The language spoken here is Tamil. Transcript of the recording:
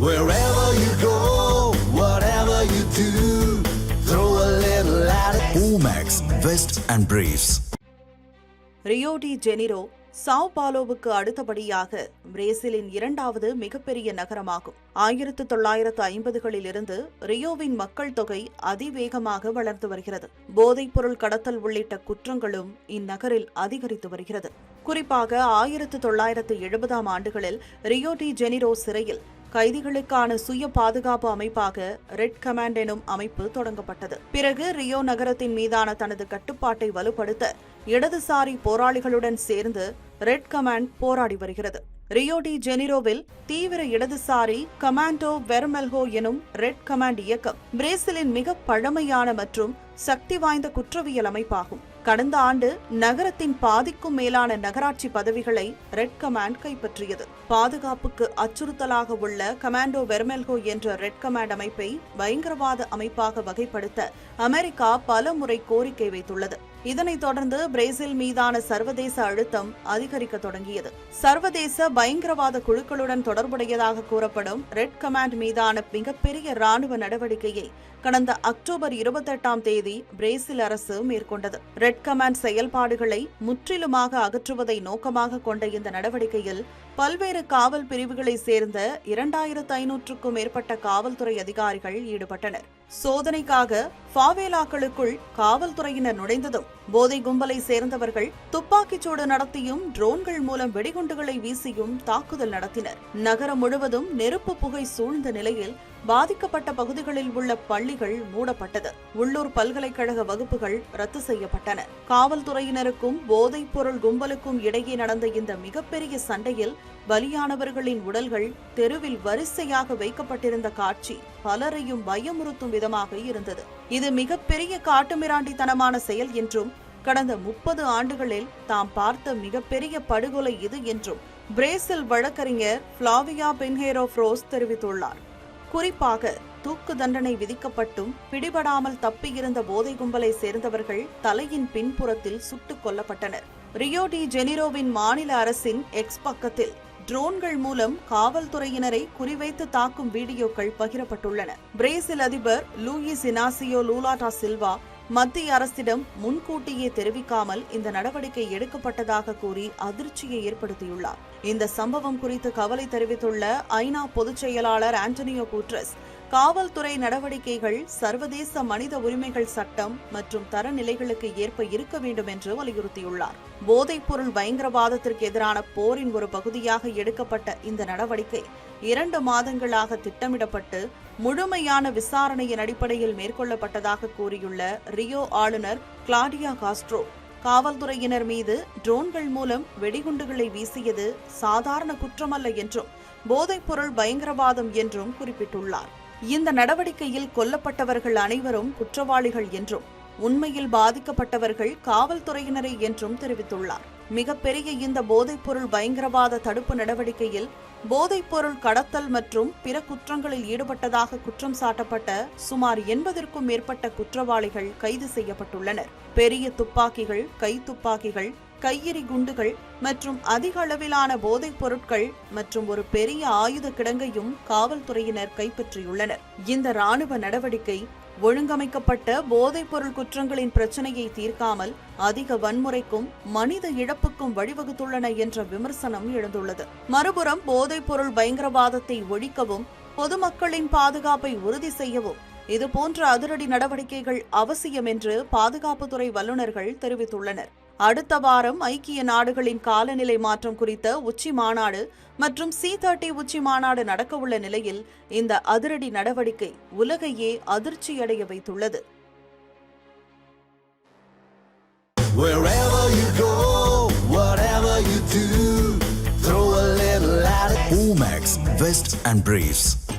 Wherever you go, whatever you do, throw a little at it. Omax, Vest and Briefs. Rio de Janeiro Sao பாலோவுக்கு அடுத்தபடியாக பிரேசிலின் இரண்டாவது மிகப்பெரிய நகரமாகும் ஆயிரத்து தொள்ளாயிரத்து ஐம்பதுகளில் இருந்து ரியோவின் மக்கள் தொகை அதிவேகமாக வளர்ந்து வருகிறது போதைப் பொருள் கடத்தல் உள்ளிட்ட குற்றங்களும் இந்நகரில் அதிகரித்து வருகிறது குறிப்பாக ஆயிரத்து தொள்ளாயிரத்து எழுபதாம் ஆண்டுகளில் ரியோ டி ஜெனிரோ சிறையில் கைதிகளுக்கான சுய பாதுகாப்பு அமைப்பாக ரெட் கமாண்ட் எனும் அமைப்பு தொடங்கப்பட்டது. பிறகு ரியோ நகரத்தின் மீதான தனது கட்டுப்பாட்டை வலுப்படுத்த இடதுசாரி போராளிகளுடன் சேர்ந்து ரெட் கமாண்ட் போராடி வருகிறது. ரியோ டி ஜெனிரோவில் தீவிர இடதுசாரி கமாண்டோ வெர்மெல்ஹோ எனும் ரெட் கமாண்ட் இயக்கம் பிரேசிலின் மிக பழமையான மற்றும் சக்தி வாய்ந்த குற்றவியல் அமைப்பாகும். கடந்த ஆண்டு நகரத்தின் பாதிக்கும் மேலான நகராட்சி பதவிகளை ரெட் கமாண்ட் கைப்பற்றியது. பாதுகாப்புக்கு அச்சுறுத்தலாக உள்ள கமாண்டோ வெர்மெல்கோ என்ற ரெட் கமாண்ட் அமைப்பை பயங்கரவாத அமைப்பாக வகைப்படுத்த அமெரிக்கா பல முறை கோரிக்கை வைத்துள்ளது. இதனைத் தொடர்ந்து பிரேசில் மீதான சர்வதேச அழுத்தம் அதிகரிக்க தொடங்கியது. சர்வதேச பயங்கரவாத குழுக்களுடன் தொடர்புடையதாக கூறப்படும் ரெட் கமாண்ட் மீதான மிகப்பெரிய ராணுவ நடவடிக்கையை கடந்த அக்டோபர் இருபத்தெட்டாம் தேதி பிரேசில் அரசு மேற்கொண்டது. ரெட் கமாண்ட் செயல்பாடுகளை முற்றிலுமாக அகற்றுவதை நோக்கமாக கொண்ட இந்த நடவடிக்கையில் பல்வேறு காவல் பிரிவுகளை சேர்ந்த இரண்டாயிரத்து ஐநூற்றுக்கும் மேற்பட்ட காவல்துறை அதிகாரிகள் ஈடுபட்டனர். சோதனைக்காக ஃபாவேலாக்களுக்குள் காவல்துறையினர் நுழைந்ததும் போதை கும்பலை சேர்ந்தவர்கள் துப்பாக்கிச்சூடு நடத்தியும் ட்ரோன்கள் மூலம் வெடிகுண்டுகளை வீசியும் தாக்குதல் நடத்தினர். நகரம் முழுவதும் நெருப்பு புகை சூழ்ந்த நிலையில் பாதிக்கப்பட்ட பகுதிகளில் உள்ள பள்ளிகள் மூடப்பட்டது. உள்ளூர் பல்கலைக்கழக வகுப்புகள் ரத்து செய்யப்பட்டன. காவல்துறையினருக்கும் போதைப் பொருள் கும்பலுக்கும் இடையே நடந்த இந்த மிகப்பெரிய சண்டையில் பலியானவர்களின் உடல்கள் தெருவில் வரிசையாக வைக்கப்பட்டிருந்த காட்சி பலரையும் பயமுறுத்தும் விதமாக இருந்தது. இது மிகப்பெரிய காட்டுமிராண்டித்தனமான செயல் என்றும் கடந்த முப்பது ஆண்டுகளில் தாம் பார்த்த மிகப்பெரிய படுகொலை இது என்றும் பிரேசில் வழக்கறிஞர் பிளாவியா பென்ஹேரோ ஃப்ரோஸ் தெரிவித்துள்ளார். குறிப்பாக தூக்கு தண்டனை விதிக்கப்பட்டும் பிடிபடாமல் தப்பியிருந்த போதை கும்பலை சேர்ந்தவர்கள் தலையின் பின்புறத்தில் சுட்டுக் கொல்லப்பட்டனர். ரியோ டி ஜெனிரோவின் மாநில அரசின் எக்ஸ் பக்கத்தில் ட்ரோன்கள் மூலம் காவல்துறையினரை குறிவைத்து தாக்கும் வீடியோக்கள் பகிரப்பட்டுள்ளன. பிரேசில் அதிபர் Luiz Inacio Lula da Silva மத்திய அரசிடம் முன்கூட்டியே தெரிவிக்காமல் இந்த நடவடிக்கை எடுக்கப்பட்டதாக கூறி அதிர்ச்சியை ஏற்படுத்தியுள்ளார். இந்த சம்பவம் குறித்து கவலை தெரிவித்துள்ள ஐநா பொதுச் செயலாளர் ஆண்டனியோ கூட்ரஸ் காவல்துறை நடவடிக்கைகள் சர்வதேச மனித உரிமைகள் சட்டம் மற்றும் தரநிலைகளுக்கு ஏற்ப இருக்க வேண்டும் என்று வலியுறுத்தியுள்ளார். போதைப்பொருள் பயங்கரவாதத்திற்கு எதிரான போரின் ஒரு பகுதியாக எடுக்கப்பட்ட இந்த நடவடிக்கை இரண்டு மாதங்களாக திட்டமிடப்பட்டு முழுமையான விசாரணையின் அடிப்படையில் மேற்கொள்ளப்பட்டதாக கூறியுள்ள ரியோ ஆளுநர் கிளாடியா காஸ்ட்ரோ காவல்துறையினர் மீது ட்ரோன்கள் மூலம் வெடிகுண்டுகளை வீசியது சாதாரண குற்றமல்ல என்றும் போதைப்பொருள் பயங்கரவாதம் என்றும் குறிப்பிட்டுள்ளார். இந்த நடவடிக்கையில் கொல்லப்பட்டவர்கள் அனைவரும் குற்றவாளிகள் என்றும் உண்மையில் பாதிக்கப்பட்டவர்கள் காவல்துறையினரை என்றும் தெரிவித்துள்ளார். மிகப்பெரிய இந்த போதைப்பொருள் பயங்கரவாத தடுப்பு நடவடிக்கையில் போதைப்பொருள் கடத்தல் மற்றும் பிற குற்றங்களில் ஈடுபட்டதாக குற்றம் சாட்டப்பட்ட சுமார் எண்பதற்கும் மேற்பட்ட குற்றவாளிகள் கைது செய்யப்பட்டுள்ளனர். பெரிய துப்பாக்கிகள் கை துப்பாக்கிகள் கையெறி குண்டுகள் மற்றும் அதிக அளவிலான போதைப் பொருட்கள் மற்றும் ஒரு பெரிய ஆயுத கிடங்கையும் காவல்துறையினர் கைப்பற்றியுள்ளனர். இந்த ராணுவ நடவடிக்கை ஒழுங்கமைக்கப்பட்ட போதைப்பொருள் குற்றங்களின் பிரச்சனையை தீர்க்காமல் அதிக வன்முறைக்கும் மனித இழப்புக்கும் வழிவகுத்துள்ளன என்ற விமர்சனம் எழுந்துள்ளது. மறுபுறம் போதைப்பொருள் பயங்கரவாதத்தை ஒழிக்கவும் பொதுமக்களின் பாதுகாப்பை உறுதி செய்யவும் இதுபோன்ற அதிரடி நடவடிக்கைகள் அவசியம் என்று பாதுகாப்புத்துறை வல்லுநர்கள் தெரிவித்துள்ளனர். அடுத்த வாரம் ஐக்கிய நாடுகளின் காலநிலை மாற்றம் குறித்த உச்சி மாநாடு மற்றும் சி தேர்ட்டி உச்சி மாநாடு நடக்கவுள்ள நிலையில் இந்த அதிரடி நடவடிக்கை உலகையே அதிர்ச்சியடைய வைத்துள்ளது. Omax, Vest and Briefs.